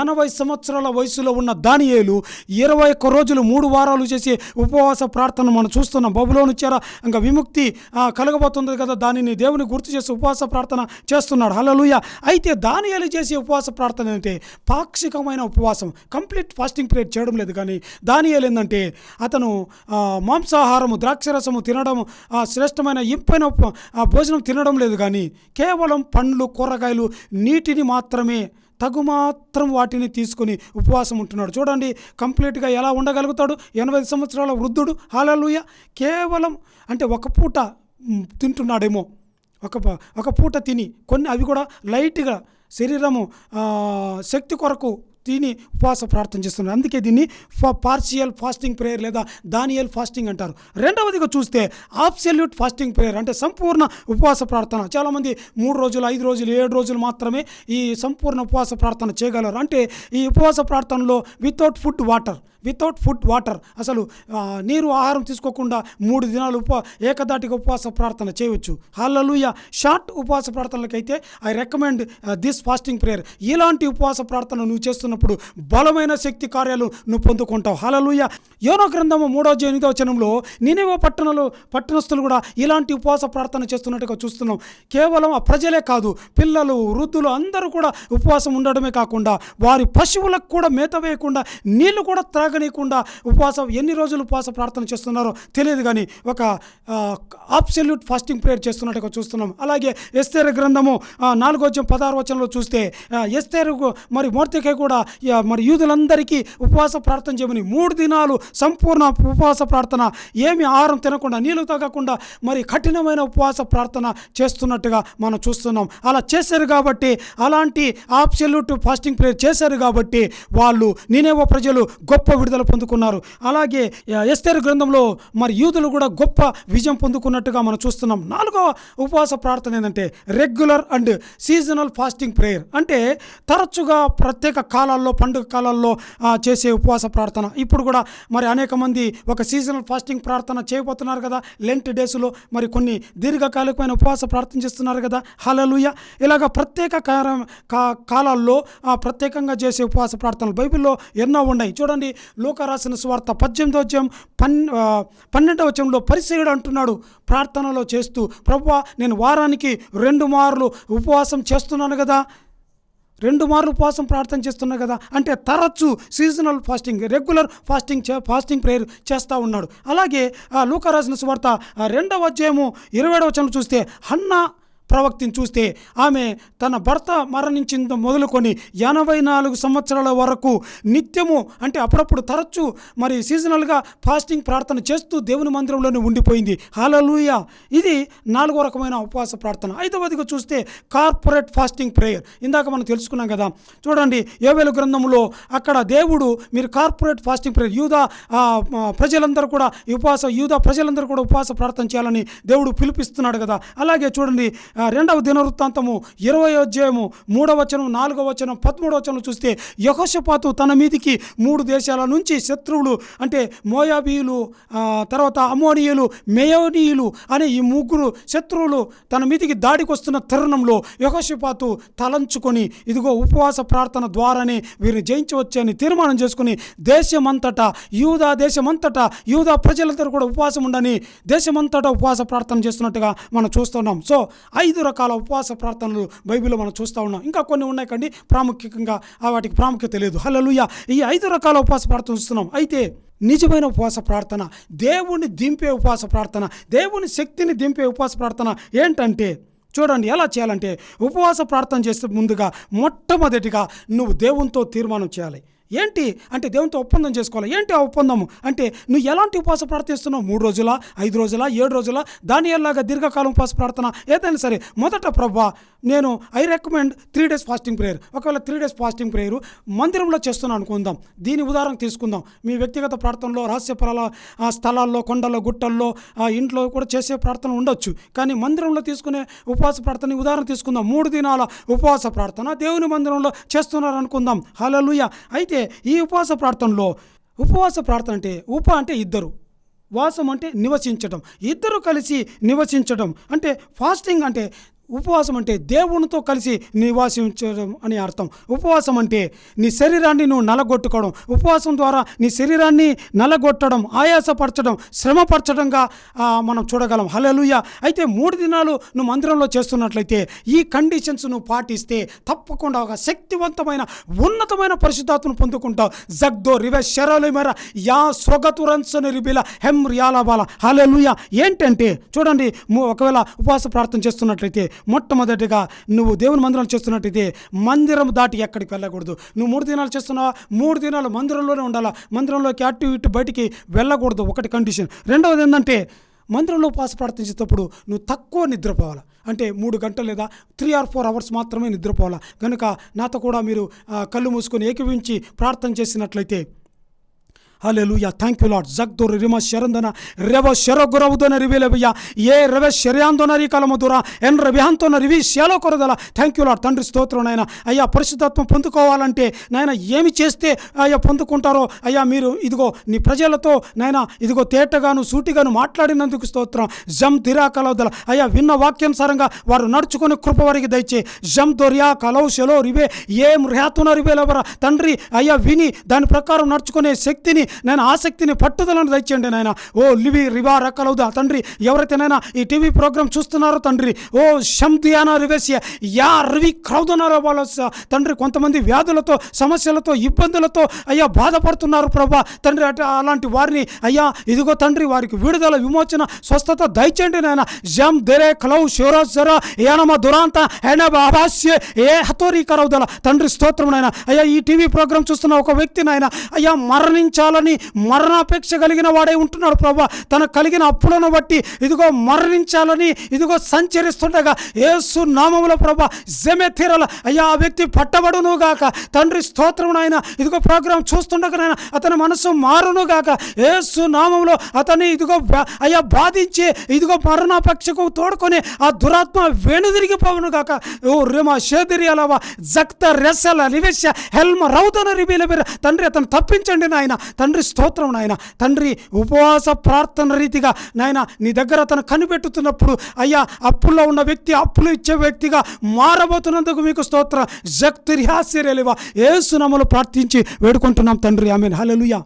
ఎనభై సంవత్సరాల వయసులో ఉన్న దానియేలు ఇరవై ఒక్క రోజులు మూడు వారాలు చేసి ఉపవాస ప్రార్థన మనం చూస్తున్నాం. బబులో చేర ఇంకా విముక్తి కలగబోతుంది కదా దానిని దేవుని గుర్తు చేసి ఉపవాస ప్రార్థన చేస్తున్నాడు. హలలుయ అయితే దానియేలు చేసే ఉపవాస ప్రార్థన అంటే పాక్షికమైన ఉపవాసం. కంప్లీట్ ఫాస్టింగ్ పీరియడ్ చేయడం లేదు కానీ దానియేలు ఏంటంటే అతను మాంసాహారము ద్రాక్షరసము తినడం శ్రేష్టమైన ఇంపైన ఆ, భోజనం తినడం లేదు కానీ కేవలం పండ్లు కూరగాయలు నీటిని మాత్రమే తగు మాత్రం వాటిని తీసుకొని ఉపవాసం ఉంటున్నాడు. చూడండి కంప్లీట్గా ఎలా ఉండగలుగుతాడు? ఎనభై సంవత్సరాల వృద్ధుడు. హాలలుయ కేవలం అంటే ఒక పూట తింటున్నాడేమో. ఒక ఒక పూట తిని కొన్ని అవి కూడా లైట్గా శరీరము శక్తి కొరకు దీని ఉపవాస ప్రార్థన చేస్తున్నారు. అందుకే దీన్ని పార్షియల్ ఫాస్టింగ్ ప్రేయర్ లేదా దానియల్ ఫాస్టింగ్ అంటారు. రెండవదిగా చూస్తే ఆబ్సల్యూట్ ఫాస్టింగ్ ప్రేయర్ అంటే సంపూర్ణ ఉపవాస ప్రార్థన. చాలామంది మూడు రోజులు ఐదు రోజులు ఏడు రోజులు మాత్రమే ఈ సంపూర్ణ ఉపవాస ప్రార్థన చేయగలరు. అంటే ఈ ఉపవాస ప్రార్థనలో without food water without food water అసలు నీరు ఆహారం తీసుకోకుండా మూడు దినాలు ఉప ఏకదాటిగా ఉపవాస ప్రార్థన చేయవచ్చు. హాలలుయ షార్ట్ ఉపవాస ప్రార్థనలకైతే I recommend this fasting prayer ఇలాంటి ఉపవాస ప్రార్థన నువ్వు చేస్తున్నప్పుడు బలమైన శక్తి కార్యాలు నువ్వు పొందుకుంటావు. హాలలుయ యోనో గ్రంథము మూడో ఎనిమిదో వచనంలో నినేవో పట్టణంలో పట్టణస్తులు కూడా ఇలాంటి ఉపవాస ప్రార్థన చేస్తున్నట్టుగా చూస్తున్నాం. కేవలం ఆ ప్రజలే కాదు పిల్లలు వృద్ధులు అందరూ కూడా ఉపవాసం ఉండడమే కాకుండా వారి పశువులకు కూడా మేత వేయకుండా నీళ్ళు కూడా త్రాగ త్రాగనీయకుండా ఉపవాసం ఎన్ని రోజులు ఉపవాస ప్రార్థన చేస్తున్నారో తెలియదు కానీ ఒక అబ్సల్యూట్ ఫాస్టింగ్ ప్రేయర్ చేస్తున్నట్టుగా చూస్తున్నాం. అలాగే ఎస్తేర గ్రంథము నాలుగోజ్యం నాలుగో పదహారు వచనంలో చూస్తే ఎస్తేరు మరి మోర్తికే కూడా మరి యూదులందరికీ ఉపవాస ప్రార్థన చేయమని మూడు దినాలు సంపూర్ణ ఉపవాస ప్రార్థన ఏమి ఆహారం తినకుండా నీళ్ళు తాగకుండా మరి కఠినమైన ఉపవాస ప్రార్థన చేస్తున్నట్టుగా మనం చూస్తున్నాం. అలా చేశారు కాబట్టి అలాంటి ఆబ్సల్యూట్ ఫాస్టింగ్ ప్రేయర్ చేశారు కాబట్టి వాళ్ళు నేనేవో ప్రజలు గొప్ప విడుదల పొందుకున్నారు. అలాగే ఎస్తేరు గ్రంథంలో మరి యూదులు కూడా గొప్ప విజయం పొందుకున్నట్టుగా మనం చూస్తున్నాం. నాలుగవ ఉపవాస ప్రార్థన ఏంటంటే regular and seasonal fasting prayer. అంటే తరచుగా ప్రత్యేక కాలాల్లో పండుగ కాలాల్లో చేసే ఉపవాస ప్రార్థన. ఇప్పుడు కూడా మరి అనేక మంది ఒక సీజనల్ ఫాస్టింగ్ ప్రార్థన చేయబోతున్నారు కదా. లెంట్ డేస్లో మరి కొన్ని దీర్ఘకాలికమైన ఉపవాస ప్రార్థన చేస్తున్నారు కదా. హలలుయ ఇలాగ ప్రత్యేక కా- కాలాల్లో ప్రత్యేకంగా చేసే ఉపవాస ప్రార్థనలు బైబిల్లో ఎన్నో ఉన్నాయి. చూడండి లోక రాసిన స్వార్థ పద్దెనిమిదో వచ్చం పన్ పన్నెండవ వచ్చంలో పరిచయుడు అంటున్నాడు ప్రార్థనలో చేస్తూ ప్రభు నేను వారానికి రెండు మార్లు ఉపవాసం చేస్తున్నాను కదా. రెండు మార్లు ఉపవాసం ప్రార్థన చేస్తున్నా కదా. అంటే తరచు సీజనల్ ఫాస్టింగ్ రెగ్యులర్ ఫాస్టింగ్ చే ఫాస్టింగ్ ప్రేయర్ చేస్తూ ఉన్నాడు. అలాగే ఆ లూకరాసిన సువార్త రెండవ అధ్యాయము ఇరవై వచనం చూస్తే హన్నా ప్రవక్తిని చూస్తే ఆమె తన భర్త మరణించింది మొదలుకొని ఎనభై నాలుగు సంవత్సరాల వరకు నిత్యము అంటే అప్పుడప్పుడు తరచు మరి సీజనల్గా ఫాస్టింగ్ ప్రార్థన చేస్తూ దేవుని మందిరంలోనే ఉండిపోయింది. హాలూయ ఇది నాలుగో రకమైన ఉపవాస ప్రార్థన. ఐదవదిగా చూస్తే కార్పొరేట్ ఫాస్టింగ్ ప్రేయర్. ఇందాక మనం తెలుసుకున్నాం కదా. చూడండి ఏవేలు గ్రంథంలో అక్కడ దేవుడు మీరు కార్పొరేట్ ఫాస్టింగ్ ప్రేయర్ యూదా ప్రజలందరూ కూడా ఉపవాస యూదా ప్రజలందరూ కూడా ఉపవాస ప్రార్థన చేయాలని దేవుడు పిలిపిస్తున్నాడు కదా. అలాగే చూడండి రెండవ దినవృత్తాంతము ఇరవై అధ్యాయము మూడవ వచనం నాలుగవ వచనం పదమూడవ వచనం చూస్తే యహోషపాతు తన మీదికి మూడు దేశాల నుంచి శత్రువులు అంటే మోయాబీయులు తర్వాత అమోనియులు మేయోనీయులు అనే ఈ ముగ్గురు శత్రువులు తన మీదికి దాడికి వస్తున్న తరుణంలో యహోషపాతు తలంచుకొని ఇదిగో ఉపవాస ప్రార్థన ద్వారానే వీరిని జయించవచ్చని తీర్మానం చేసుకుని దేశమంతటా యూదా దేశమంతటా యూదా ప్రజలందరూ కూడా ఉపవాసం ఉండని దేశమంతటా ఉపవాస ప్రార్థన చేస్తున్నట్టుగా మనం చూస్తున్నాం. సో ఐదు రకాల ఉపవాస ప్రార్థనలు బైబిల్లో మనం చూస్తూ ఉన్నాం. ఇంకా కొన్ని ఉన్నాయి కండి. ప్రాముఖ్యంగా వాటికి ప్రాముఖ్యత లేదు. హలలుయ ఈ ఐదు రకాల ఉపవాస ప్రార్థన చూస్తున్నాం. అయితే నిజమైన ఉపవాస ప్రార్థన దేవుని దింపే ఉపవాస ప్రార్థన దేవుని శక్తిని దింపే ఉపవాస ప్రార్థన ఏంటంటే చూడండి ఎలా చేయాలంటే ఉపవాస ప్రార్థన చేసే ముందుగా మొట్టమొదటిగా నువ్వు దేవునితో తీర్మానం చేయాలి. ఏంటి? అంటే దేవునితో ఒప్పందం చేసుకోవాలి? ఏంటి ఆ ఒప్పందము అంటే నువ్వు ఎలాంటి ఉపవాస ప్రార్థిస్తున్నావు? మూడు రోజుల? ఐదు రోజుల? ఏడు రోజుల? దాని ఎలాగా దీర్ఘకాలం ఉపవాస ప్రార్థన? ఏదైనా సరే మొదట ప్రభా నేను I recommend three days fasting prayer ఒకవేళ త్రీ డేస్ ఫాస్టింగ్ ప్రేయర్ మందిరంలో చేస్తున్నాను అనుకుందాం. దీని ఉదాహరణ తీసుకుందాం. మీ వ్యక్తిగత ప్రార్థనలో రహస్య పొలాల స్థలాల్లో కొండల్లో గుట్టల్లో ఇంట్లో కూడా చేసే ప్రార్థన ఉండొచ్చు. కానీ మందిరంలో తీసుకునే ఉపవాస ప్రార్థన ఉదాహరణ తీసుకుందాం. మూడు దినాల ఉపవాస ప్రార్థన దేవుని మందిరంలో చేస్తున్నారు అనుకుందాం హలలుయ అయితే ఈ ఉపవాస ప్రార్థనలో ఉపవాస ప్రార్థన అంటే ఉప అంటే ఇద్దరు. వాసం అంటే నివసించడం ఇద్దరు కలిసి నివసించడం అంటే ఫాస్టింగ్ అంటే ఉపవాసం అంటే దేవునితో కలిసి నివాసించడం అని అర్థం. ఉపవాసం అంటే నీ శరీరాన్ని నువ్వు నలగొట్టుకోవడం. ఉపవాసం ద్వారా నీ శరీరాన్ని నలగొట్టడం ఆయాసపరచడం శ్రమపరచడంగా మనం చూడగలం. హలలుయ అయితే మూడు దినాలు నువ్వు మందిరంలో చేస్తున్నట్లయితే ఈ కండిషన్స్ నువ్వు పాటిస్తే తప్పకుండా ఒక శక్తివంతమైన ఉన్నతమైన పరిశుద్ధాత్మను పొందుకుంటావు. జగ్దో రివె శరలిమెర యా స్వగతురన్సని రిబిల హెమ్ రియాలబాల హలలుయ ఏంటంటే చూడండి ఒకవేళ ఉపవాస ప్రార్థన చేస్తున్నట్లయితే మొట్టమొదటిగా నువ్వు దేవుని మందిరం చేస్తున్నట్టయితే మందిరం దాటి ఎక్కడికి వెళ్ళకూడదు. నువ్వు మూడు దినాలు చేస్తున్నావా? మూడు దినాలు మందిరంలోనే ఉండాలా? మందిరంలోకి అటు ఇటు బయటికి వెళ్ళకూడదు. ఒకటి కండిషన్ రెండవది ఏంటంటే మందిరంలో పాస్ ప్రార్థించేటప్పుడు నువ్వు తక్కువ నిద్రపోవాలి. అంటే మూడు గంటలు లేదా త్రీ ఆర్ ఫోర్ అవర్స్ మాత్రమే నిద్రపోవాలి. కనుక నాతో కూడా మీరు కళ్ళు మూసుకొని ఏకీవించి ప్రార్థన చేసినట్లయితే హల్లెలూయా థ్యాంక్ యూ లాడ్ జగ్దోర్ రిమ శరందన రెవ శరగురవుదన రివేలవయ్య ఏ రవ శర్యాందోన రీకాలమధుర ఎన్ రవ్యాంతోన రివి శేలో కొరదల థ్యాంక్ యూ లాడ్ తండ్రి స్తోత్రం నాయన అయ్యా పరిశుద్ధత్వం పొందుకోవాలంటే నాయన ఏమి చేస్తే అయ్యా పొందుకుంటారో అయ్యా మీరు ఇదిగో నీ ప్రజలతో నాయన ఇదిగో తేటగాను సూటిగాను మాట్లాడినందుకు స్తోత్రం జమ్ దిరా కలవదల అయ్యా విన్న వాక్యానుసారంగా వారు నడుచుకునే కృప వారికి దయచే జమ్ దొరియా కలౌ శలో రివే ఏం ర్యాతున రివేలవర తండ్రి అయ్యా విని దాని ప్రకారం నడుచుకునే శక్తిని నేను ఆసక్తిని పట్టుదలను దయచేయండి నాయన. ఓ లివి రివా రకలవుదా తండ్రి ఎవరైతేనైనా ఈ టీవీ ప్రోగ్రామ్ చూస్తున్నారో తండ్రి ఓ శంతియానా రివేసియ యా రవి క్రౌదనారో వాళ్ళ తండ్రి కొంతమంది వ్యాధులతో సమస్యలతో ఇబ్బందులతో అయ్యా బాధపడుతున్నారు ప్రభా. తండ్రి అట అలాంటి వారిని అయ్యా ఇదిగో తండ్రి వారికి విడుదల విమోచన స్వస్థత దయచేయండి నాయన. జమ్ దెరే కలౌ శివరాజర ఏనమ దురాంత హెన బాబాస్య ఏ హతోరి కరవుదల తండ్రి స్తోత్రం నాయన. అయ్యా ఈ టీవీ ప్రోగ్రాం చూస్తున్న ఒక వ్యక్తి నాయన అయ్యా మరణించాలని కానీ మరణాపేక్ష కలిగిన వాడై ఉంటున్నాడు ప్రభా. తన కలిగిన అప్పులను బట్టి ఇదిగో మరణించాలని ఇదిగో సంచరిస్తుండగా ఏసు నామముల ప్రభా జమెథిరల అయ్యా ఆ వ్యక్తి పట్టబడును గాక. తండ్రి స్తోత్రం నాయన ఇదిగో ప్రోగ్రాం చూస్తుండగా నాయన అతని మనసు మారును గాక. ఏసు నామంలో అతన్ని ఇదిగో అయ్యా బాధించి ఇదిగో మరణాపేక్షకు తోడుకొని ఆ దురాత్మ వెనుదిరిగిపోవును గాక. ఓ రిమ షేదిరియలవ జక్త రెసల నివేశ హెల్మ రౌతన రిబీల తండ్రి అతను తప్పించండి నాయన. తండ్రి తండ్రి స్తోత్రం నాయన. తండ్రి ఉపవాస ప్రార్థన రీతిగా నాయన నీ దగ్గర అతను కనిపెట్టుతున్నప్పుడు అయ్యా అప్పుల్లో ఉన్న వ్యక్తి అప్పులు ఇచ్చే వ్యక్తిగా మారబోతున్నందుకు మీకు స్తోత్రం. జక్తిరిహాసిరేలివా ఏసునములు ప్రార్థించి వేడుకుంటున్నాం తండ్రి. ఆమె హలలుయా